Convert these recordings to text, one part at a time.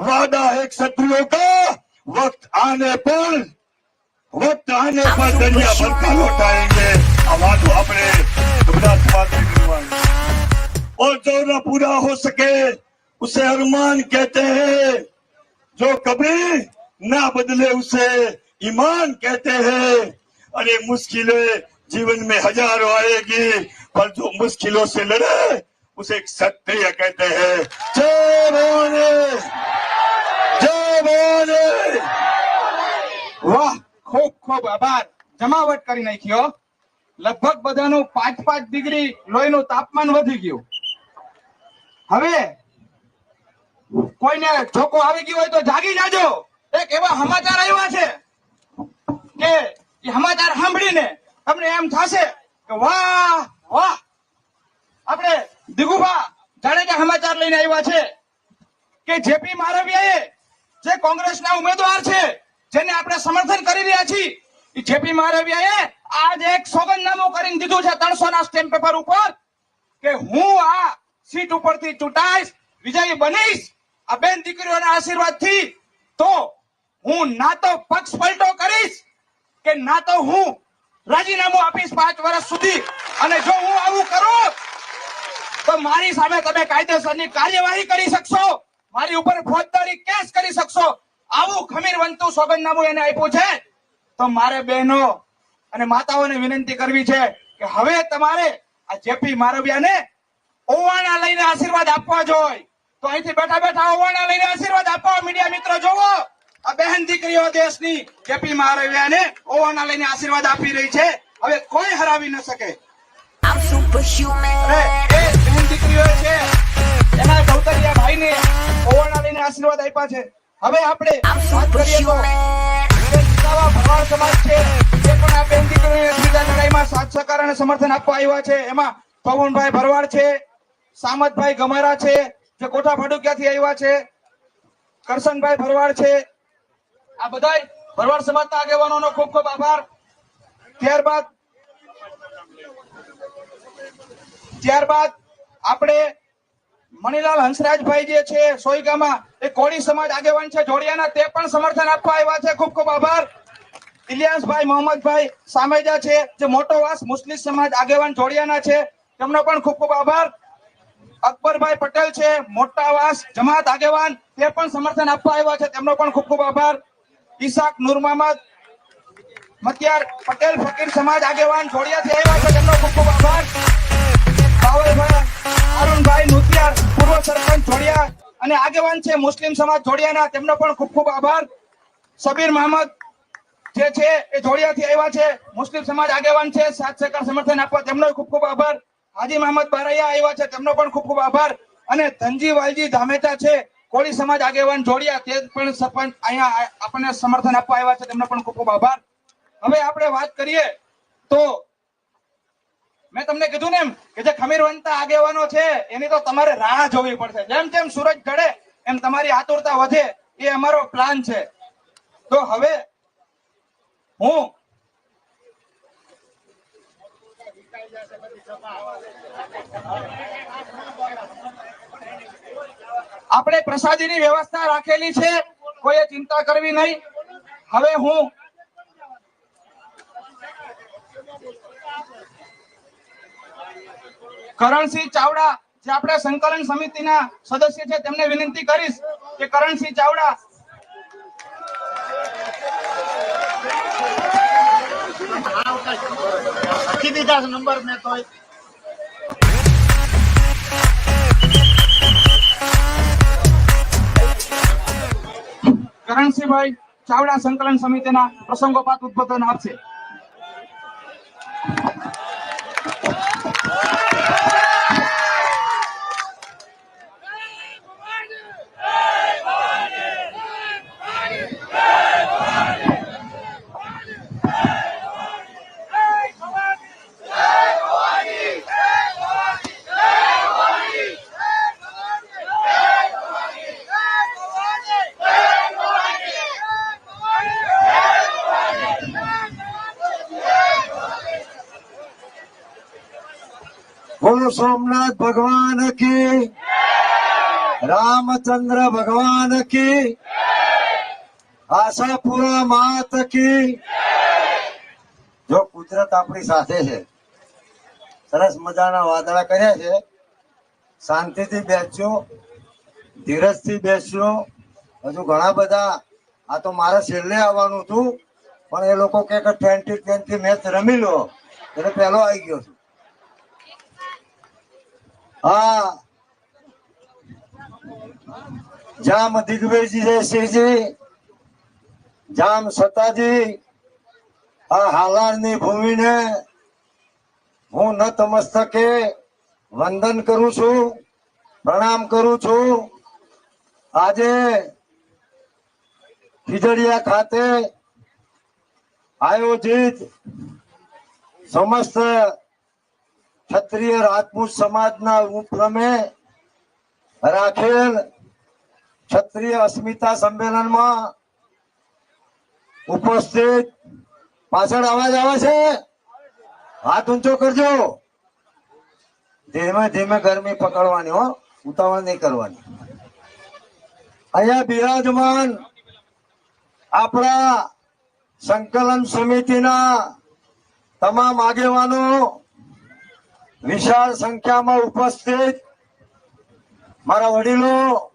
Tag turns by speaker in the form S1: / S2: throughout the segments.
S1: वादा है क्षत्रियों का वक्त आने पर वक्त आने पर दरिया भर का लौटाएंगे अब वादो अपने घबराहट बात नहीं करवाएंगे और जो न पूरा हो सके उसे अरमान कहते हैं जो कभी ना बदले उसे ईमान कहते हैं अरे मुश्किलें जीवन में हजारों आएगी पर जो मुश्किलों से लड़े उसे क्षत्रिय कहते हैं जय भवानी जय भवानी
S2: વાહ, ખૂબ ખૂબ આભાર. જમાવટ કરી નાખ્યો લગભગ બધાનું પાંચ પાંચ ડિગ્રી લોહીનું તાપમાન વધી ગયું. હવે કોઈને જોકો આવી ગયો હોય તો જાગી જાજો. એક એવા સમાચાર આવ્યા છે કે એ સમાચાર સાંભળીને તમને એમ થશે કે વાહ વાહ. આપણે દિગુભા જાડેજા સમાચાર લઈને આવ્યા છે કે જેપી મારવિયાએ જે કોંગ્રેસના ઉમેદવાર છે, જેને આપણે સમર્થન કરી રહ્યા છીએ જેપી મારવિયાએ આજ એક સોગંદનામું કરીને દીધું છે ત્રણસો ના સ્ટેમ્પ પેપર ઉપર કે હું આ સીટ ઉપરથી ચૂંટાઈશ, વિજયી બનીશ. આ બેન દીકરીઓના આશીર્વાદથી તો હું ના તો પક્ષ પલટો કરીશ કે ના તો હું રાજીનામું આપીશ પાંચ વર્ષ સુધી. અને જો હું આવું કરું, તો મારી સામે તમે કાયદેસરની કાર્યવાહી કરી શકશો. મારી ઉપર ફોજદારી કેસ કરી શકશો? આવું ખમીરવંતું સોગંદનામું એને આપ્યું છે? તો મારે બહેનો અને માતાઓને વિનંતી કરવી છે કે હવે તમારે આ જેપી મારવિયાને ઓવાણા લઈને આશીર્વાદ આપવા જોઈએ. તો અહીંથી બેઠા બેઠા ઓવાણા લઈને આશીર્વાદ આપવા મીડિયા મિત્રો જોવો. આ બહેન દીકરીઓ દેશની જેપી મારવિયાને ઓવાણા લઈને આશીર્વાદ આપી રહી છે. હવે કોઈ હરાવી ન શકે.
S3: Superhuman.
S2: એ બહેન દીકરીઓ છે એના ભાઈને ઓવાણા લઈને આશીર્વાદ આપ્યા છે. હવે આપણે વાત કરીએ તો
S3: superhuman.
S2: જે જીતાવા ભરવાડ સમાજ છે. તે પણ આ બહેન દીકરીઓને ત્રીજા લડાઈમાં સાથ સહકાર અને સમર્થન આપવા આવ્યા છે. એમાં પવનભાઈ ભરવાડ છે સામતભાઈ ગમારા છે જે કોઠા ભાડુકિયાથી આવ્યા છે કરશનભાઈ ભરવાડ છે. આ બધાય ભરવાડ સમાજના આગેવાનોનો ખૂબ ખૂબ આભાર. ત્યારબાદ ત્યારબાદ આપણે મણીલાલ હંસરાજભાઈ જે છે, સોયગામાં એ કોળી સમાજ આગેવાન છે, જોડિયાના, તે પણ સમર્થન આપવા આવ્યા છે. ખૂબ ખૂબ આભાર. ઇલિયાસભાઈ, મોહમ્મદભાઈ સામેજા છે, જે મોટો વાસ મુસ્લિમ સમાજ આગેવાન જોડિયાના છે, તેમનો પણ ખૂબ ખૂબ આભાર. અકબરભાઈ પટેલ છે, મોટા વાસ જમાત આગેવાન, તે પણ સમર્થન આપવા આવ્યા છે, તેમનો પણ ખૂબ ખૂબ આભાર. ઈસાક નૂર મહમદ મતિયાર પટેલ, ફકીર સમાજ આગેવાન જોડિયાથી આવ્યા છે, તેમનો ખૂબ ખૂબ આભાર. અરુણભાઈ નુતિયાર, પૂર્વ સરપંચ જોડિયા અને આગેવાન છે મુસ્લિમ સમાજ જોડિયાના, તેમનો પણ ખૂબ ખૂબ આભાર. સબીર મહમદ જે છે એ જોડિયાથી આવ્યા છે, મુસ્લિમ સમાજ આગેવાન છે, સાથ સહકાર સમર્થન આપવા તેમનો ખૂબ ખૂબ આભાર. હાજી મહમદ બારૈયા આવ્યા છે, તેમનો પણ ખૂબ ખૂબ આભાર. અને ધનજી વાલજી ધામેતા છે, કોળી સમાજ આગેવાન જોડિયા, તે પણ સરપંચ અહીંયા આપણને સમર્થન આપવા આવ્યા છે, તેમનો પણ ખૂબ ખૂબ આભાર. હવે આપણે વાત કરીએ તો મેં તમને કીધું ને એમ કે જે ખમીરવંતા આગેવાનો છે, એની તો તમારે રાહ જોવી પડશે. જેમ જેમ સૂરજ ઢળે એમ તમારી આતુરતા વધે, એ અમારો પ્લાન છે. તો હવે હું આપણે પ્રસાદીની વ્યવસ્થા રાખેલી છે, કોઈએ ચિંતા કરવી નહીં. હવે હું કરણસિંહ ચાવડા જે આપણા સંકલન સમિતિના સદસ્ય છે તેમને વિનંતી કરીશ કે કરણસિંહ ચાવડા
S4: લખી દીધા નંબર મેં તો
S2: કરણસિંહભાઈ ચાવડા સંકલન સમિતિના પ્રસંગોપાત ઉદ્બોધન આપશે.
S1: બોલો સોમનાથ ભગવાન કી
S3: રામચંદ્ર ભગવાન કી આશાપુરા માત કી જો કુદરત આપણી સાથે છે. સરસ મજાના વાદળા કર્યા છે. શાંતિથી બેસજો. ધીરજથી બેસજો. હજુ ઘણા બધા, આ તો મારે છેલ્લે આવવાનું હતું, પણ એ લોકો કે ટ્વેન્ટી ટ્વેન્ટી મેચ રમી લો. એટલે પહેલો આવી ગયો છું. હા. જામ દિગ્વિજય સિંહજી જામ સતાજી. આ હાલારની ભૂમિને હું નતમસ્તકે વંદન કરું છું, પ્રણામ કરું છું. આજે ખીજડીયા ખાતે આયોજિત સમસ્ત ક્ષત્રિય રાજપૂત સમાજના ઉપક્રમે રાખેલ ક્ષત્રિય અસ્મિતા સંમેલનમાં ઉપસ્થિત. પાછળ અવાજ આવે છે? હાથ ઊંચો કરજો. ધીમે ધીમે ગરમી પકડવાની હો. ઉતાવળ નહીં કરવાની. અહીંયા બિરાજમાન આપણા સંકલન સમિતિના તમામ આગેવાનો વિશાળ સંખ્યામાં ઉપસ્થિત મારા વડીલો,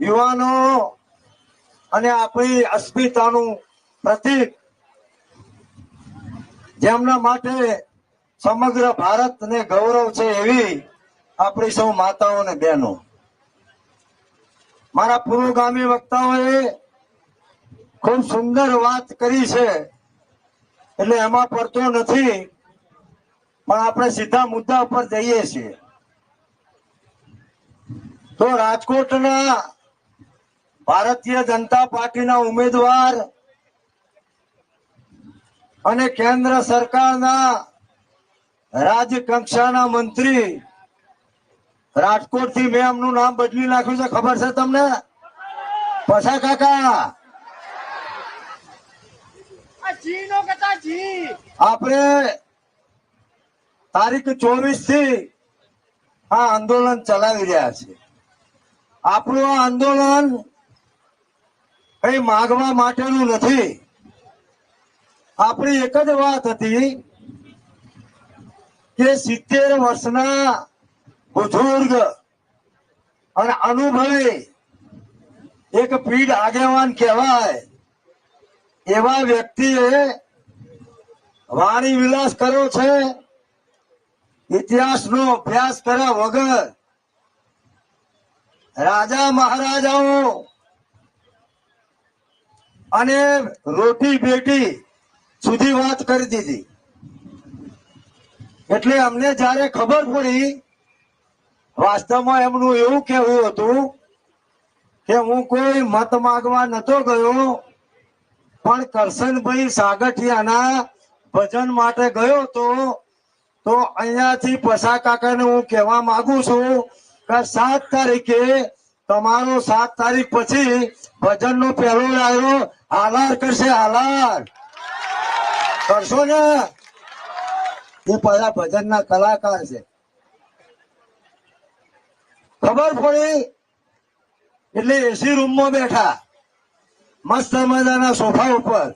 S3: યુવાનો અને આપણી અસ્મિતાનું પ્રતીક જેમના માટે સમગ્ર ભારતને ગૌરવ છે એવી આપણી સૌ માતાઓ અને બહેનો. મારા પૂર્વગામી વક્તાઓએ ખૂબ સુંદર વાત કરી છે. એટલે એમાં પડતો નથી. પણ આપણે સીધા મુદ્દા ઉપર જઈએ છીએ. તો રાજકોટના ભારતીય જનતા પાર્ટીના ઉમેદવાર અને કેન્દ્ર સરકારના રાજ્ય કક્ષાના મંત્રી રાજકોટથી મેં એમનું નામ બદલી નાખ્યું છે ખબર છે તમને? પછા કાકા. આપણે તારીખ ચોવીસથી આ આંદોલન ચલાવી રહ્યા છે. આપણું આ આંદોલન કઈ માગવા માટેનું નથી. આપણી એક જ વાત હતી કે સિત્તેર વર્ષના બુઝુર્ગ અને અનુભવી એક પીઢ આગેવાન કહેવાય એવા વ્યક્તિએ વાણી વિલાસ કર્યો છે. ઇતિહાસનો અભ્યાસ કર્યા વગર રાજા મહારાજાઓ અને રોટી બેટી સુધી વાત કરી દીધી. એટલે અમને જયારે ખબર પડી, વાસ્તવમાં એમનું એવું કહેવું હતું કે હું કોઈ મત માગવા નતો ગયો, પણ કરશનભાઈ સાગઠિયાના ભજન માટે ગયો તો તો અહીંયાથી પસા કાકાને હું કહેવા માંગુ છું કે સાત તારીખે તમારો સાત તારીખ પછી ભજન નો પહેલો ડાયરો હાલાર કરશે હાલાર કરશો ને? એ પહેલા ભજન ના કલાકાર છે. ખબર પડી? એટલે એસી રૂમમાં બેઠા. મસ્ત મજાના સોફા ઉપર.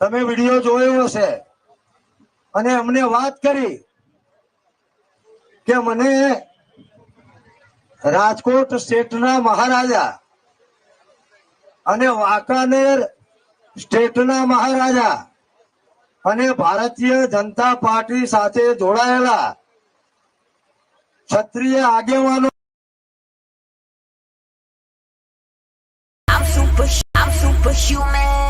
S3: તમે વીડિયો જોયો હશે. અને અમને વાત કરી કે મને રાજકોટ સ્ટેટના મહારાજા અને વાંકાનેર સ્ટેટના મહારાજા અને ભારતીય જનતા પાર્ટી સાથે જોડાયેલા ક્ષત્રિય આગેવાનો
S5: I'm super, I'm superhuman.